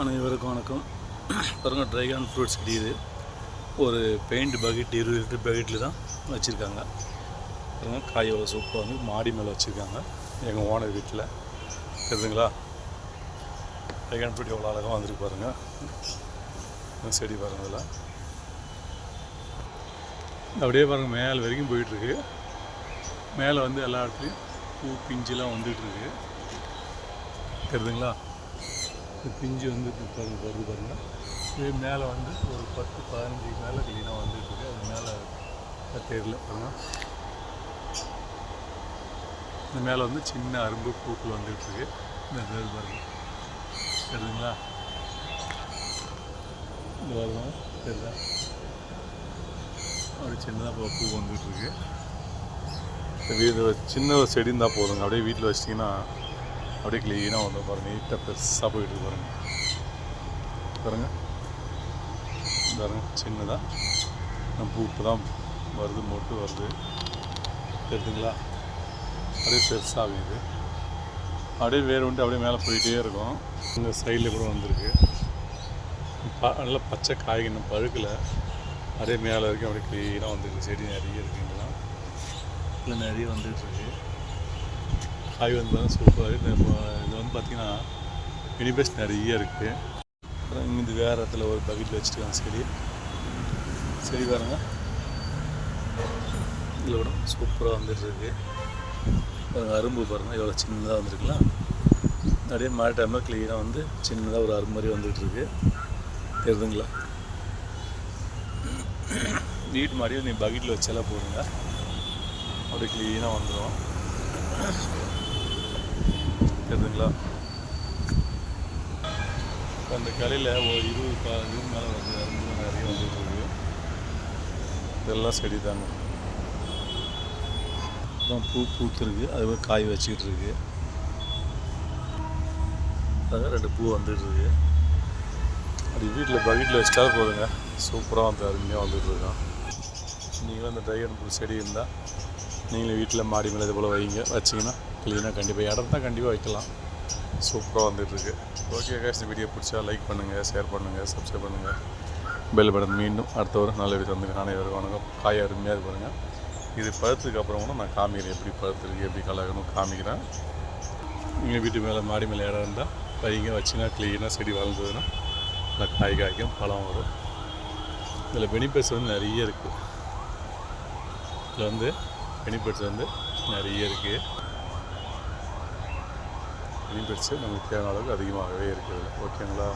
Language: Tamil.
அனைவருக்கும் வணக்கம். பாருங்கள் ட்ரைகான் ஃப்ரூட்ஸ் செடி இது. ஒரு பெயிண்ட் பக்கெட் இருபது லிட்டர் பக்கெட்டில் தான் வச்சுருக்காங்க. பாருங்கள் காய் எவ்வளோ சூப்பராக வந்து மாடி மேலே வச்சுருக்காங்க. எங்கள் ஓனர் வீட்டில் தெரியுதுங்களா? ட்ரைகான் ஃப்ரூட் எவ்வளோ அழகாக வந்துருக்கு பாருங்கள் செடி பாருங்கள் அதில் அப்படியே பாருங்கள் மேலே வரைக்கும் போயிட்டுருக்கு மேலே வந்து எல்லா இடத்துலையும் பூ பிஞ்சுலாம் வந்துட்டுருக்கு தெரியுதுங்களா? பிஞ்சு வந்து பாருங்க வருது பாருங்க. இது மேலே வந்து ஒரு பத்து பதினஞ்சுக்கு மேலே க்ளீனாக வந்துட்டுருக்கு அது மேலே தெரியல பாருங்க இந்த மேலே வந்து சின்ன அரும்பு பூக்கள் வந்துட்டுருக்கு இந்த மேல் பாருங்க. தெரியுதுங்களா? இந்த வருமா தெரியல அப்படி சின்னதாக பூ பூ வந்துட்டுருக்கு சின்ன ஒரு செடி இருந்தால் போதுங்க. அப்படியே வீட்டில் வச்சிட்டிங்கன்னா அப்படியே க்ளீனாக வந்து பாருங்க நீட்டாக பெருசாக போயிட்டு பாருங்க. பாருங்க. பாருங்க சின்னதாக நம்ம பூ இப்போ தான் வருது மொட்டு வருது. தெரியுதுங்களா அப்படியே பெருசாகும் இது அப்படியே வேறு வந்துட்டு அப்படியே மேலே போயிட்டே இருக்கும். இந்த சைடில் கூட வந்திருக்கு. ப நல்லா பச்சை காய்கறி இன்னும் பழுக்கலை. அப்படியே மேலே வரைக்கும் அப்படியே க்ளீனாக வந்துருக்கு. செடி நிறைய இருக்குங்களா? இல்லை நிறைய வந்துட்டு காய் வந்து பார்த்தா சூப்பராக இப்போ இது வந்து பார்த்திங்கன்னா மினிபேஸ் நிறைய இருக்குது அப்புறம் இங்கே வேறு இடத்துல ஒரு பக்கெட்டில் வச்சுருக்காங்க செடி செடி பாருங்க. இதில் கூட சூப்பராக வந்துட்டுருக்கு பாருங்கள் அரும்பு பாருங்கள் எவ்வளோ சின்னதாக வந்துருக்குலாம். அப்படியே மழை டைமில் க்ளீனாக வந்து சின்னதாக ஒரு அரும்பு மாதிரி வந்துகிட்ருக்கு தெரியுதுங்களா? நீட் மாதிரியே நீ பக்கெட்டில் வச்சாலே போடுங்க அப்படியே க்ளீனாக வந்துடும் தெரியுதுங்களா இப்போ அந்த கலையில் ஒரு இருபது பா மேலே வந்து அரும்பு நிறைய வந்துட்டுருக்கு. இதெல்லாம் செடி தாங்க அதான் பூ பூத்துருக்கு. அது மாதிரி காய் வச்சுக்கிட்டு இருக்கு அதான் ரெண்டு பூ வந்துட்டு இருக்கு அப்படி வீட்டில் பக்கெட்டில் வச்சிட்டா போதுங்க. சூப்பராக வந்து அருமையாக வந்துட்டு இருக்கான் நீங்களும் அந்த ட்ரைகன் பூ செடி இருந்தால் நீங்களும் வீட்டில் மாடி மேலே இது போல் வைங்க. வச்சிங்கன்னா க்ளீனாக கண்டிப்பாக இடம் தான் கண்டிப்பாக வைக்கலாம். சூப்பராக வந்துட்டுருக்கு. ஓகே கேஸ் இந்த வீடியோ பிடிச்சா லைக் பண்ணுங்கள் ஷேர் பண்ணுங்கள் சப்ஸ்கிரைப் பண்ணுங்கள் பெல் பட்டன் மீண்டும் அடுத்த ஒரு நல்ல வீடு வந்து நானே வரும் வணக்கம். காய் அருமையாக இது பாருங்கள் இது பழுத்ததுக்கு அப்புறம் கூட நான் காமிக்கிறேன். எப்படி பழுத்துருக்கு எப்படி கலகணும் காமிக்கிறேன். நீங்கள் வீட்டு மேலே மாடி மேலே இடம் இருந்தால் வைங்க. வச்சிங்கன்னா க்ளீனாக செடி வளர்ந்ததுன்னா நல்லா காய் காய்க்கும் பழம் வரும். இதில் பெனிஃபிட்ஸ் வந்து நிறைய இருக்குது இதில் வந்து பெனிஃபிட்ஸ் வந்து நிறைய இருக்குது பெனிஃபிட்ஸு நமக்கு தேவையான அளவுக்கு அதிகமாகவே இருக்குது ஓகேங்களா